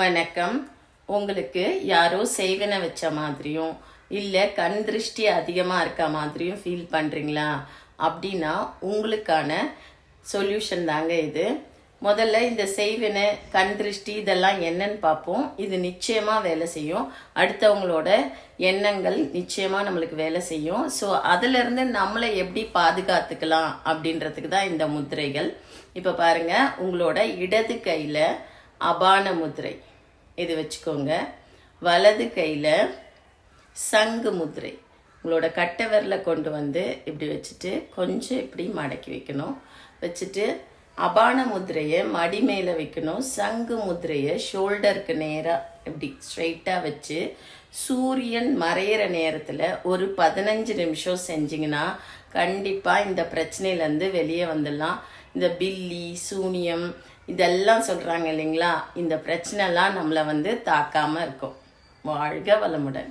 வணக்கம். உங்களுக்கு யாரோ செய்வன வச்ச மாதிரியும் இல்லை கண் திருஷ்டி அதிகமாக இருக்க மாதிரியும் ஃபீல் பண்ணுறீங்களா அப்படின்னா உங்களுக்கான சொல்யூஷன் தாங்க இது. முதல்ல இந்த செய்வினை கண் திருஷ்டி இதெல்லாம் என்னன்னு பார்ப்போம். இது நிச்சயமாக வேலை செய்யும். அடுத்தவங்களோட எண்ணங்கள் நிச்சயமாக நம்மளுக்கு வேலை செய்யும். ஸோ அதிலிருந்து நம்மளை எப்படி பாதுகாத்துக்கலாம் அப்படின்றதுக்கு தான் இந்த முத்திரைகள். இப்போ பாருங்க உங்களோட இடது கையில் அபான முதிரை. இது வச்சுக்கோங்க. வலது கையில் சங்கு முதிரை. உங்களோட கட்டை விரலை கொண்டு வந்து இப்படி வச்சுட்டு கொஞ்சம் இப்படி மடக்கி வைக்கணும். வச்சுட்டு அபான முத்திரையை மடி மேலே வைக்கணும். சங்கு முத்திரையை ஷோல்டருக்கு நேராக இப்படி ஸ்ட்ரைட்டாக வச்சு சூரியன் மறையிற நேரத்தில் ஒரு பதினஞ்சு நிமிஷம் செஞ்சிங்கன்னா கண்டிப்பாக இந்த பிரச்சனையிலேருந்து வெளியே வந்துடலாம். இந்த பில்லி சூனியம் இதெல்லாம் சொல்கிறாங்க இல்லைங்களா? இந்த பிரச்சனைலாம் நம்மளை வந்து தாக்காமல் இருக்கும். வாழ்க வளமுடன்.